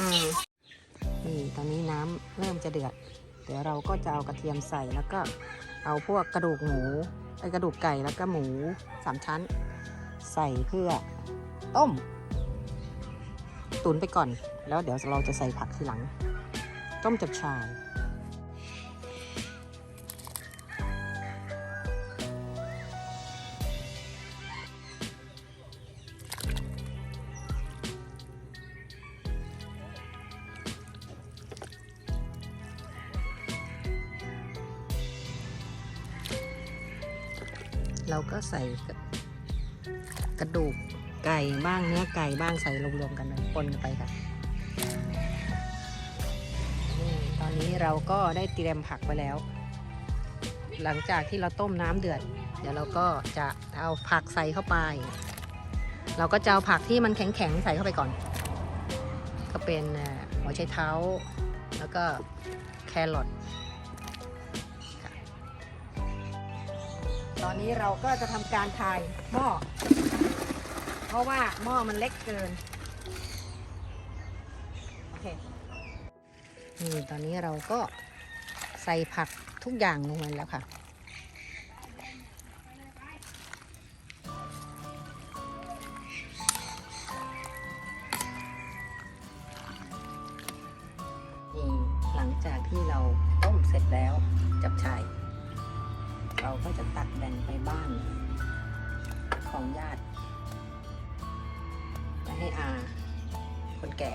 อืมนี่ตอนนี้น้ำเริ่มจะเดือด เดี๋ยวเราก็จะเอากระเทียมใส่แล้วก็เอาพวกกระดูกหมูไอกระดูกไก่แล้วก็หมูสามชั้น ใส่เพื่อต้ม ตุนไปก่อน แล้วเดี๋ยวเราจะใส่ผักทีหลัง ต้มจับชาย เราก็ใส่กระดูกไก่บ้างเนื้อไก่บ้างใส่รวมๆกันเลยปนกันไปค่ะตอนนี้เราก็ได้เตรียมผักไว้แล้ว หลังจากที่เราต้มน้ำเดือด เดี๋ยวเราก็จะเอาผักใส่เข้าไป เราก็จะเอาผักที่มันแข็งๆใส่เข้าไปก่อน ก็เป็นหัวไชเท้า แล้วก็แครอท ตอนนี้เราก็จะทำการทายหม้อ เพราะว่าหม้อมันเล็กเกิน โอเค นี่ตอนนี้เราก็ใส่ผักทุกอย่างลงไปแล้วค่ะนี่หลังจากที่เราต้มเสร็จแล้วจับชาย เราก็จะตักแบ่งไปบ้าน ของญาติไปให้อาคนแก่